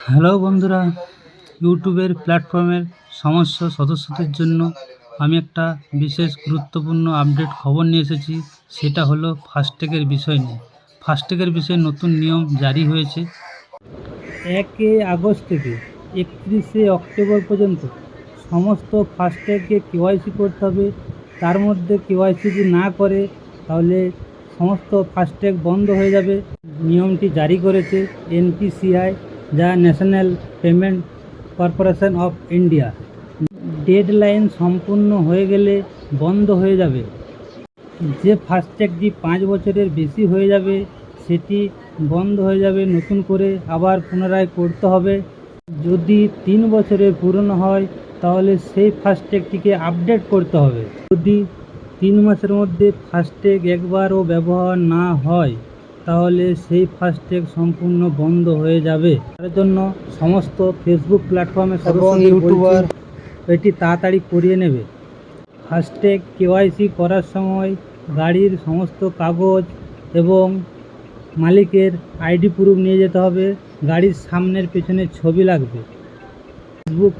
Hello বন্ধুরা, ইউটিউবের প্ল্যাটফর্মের সমস্ত সদস্যদের জন্য আমি একটা বিশেষ গুরুত্বপূর্ণ আপডেট খবর নিয়ে এসেছি, সেটা হলো ফাস্ট্যাগের বিষয় নিয়ে। ফাস্ট্যাগের বিষয়ে নতুন নিয়ম জারি হয়েছে। একে আগস্ট থেকে একত্রিশে অক্টোবর পর্যন্ত সমস্ত ফাস্ট্যাগকে কেওয়াইসি করতে হবে। তার মধ্যে কেওয়াইসি যদি না করে, তাহলে সমস্ত ফাস্ট্যাগ বন্ধ হয়ে যাবে। নিয়মটি জারি করেছে এনপিসিআই। যা national payment corporation of India. Deadline সম্পূর্ণ হয়ে গেলে বন্ধ হয়ে যাবে। যে ফাস্ট্যাগটি পাঁচ বছরের বেশি হয়ে যাবে, সেটি বন্ধ হয়ে যাবে। নতুন করে আবার পুনরায় করতে হবে। যদি তিন বছরের পুরনো হয়, তাহলে সেই ফাস্ট্যাগটিকে আপডেট করতে হবে। যদি তিন মাসের মধ্যে ফাস্ট্যাগ একবারও ব্যবহার না হয় তাহলে সেই ফাস্ট্যাগ সম্পূর্ণ বন্ধ হয়ে যাবে। তার জন্য সমস্ত ফেসবুক প্ল্যাটফর্মে এবং ইউটিউবার এটি তাড়াতাড়ি করিয়ে নেবে। ফাস্ট্যাগ কেওয়াইসি করার সময় গাড়ির সমস্ত কাগজ এবং মালিকের আইডি প্রুফ নিয়ে যেতে হবে। গাড়ির সামনের পেছনের ছবি লাগবে। ফেসবুক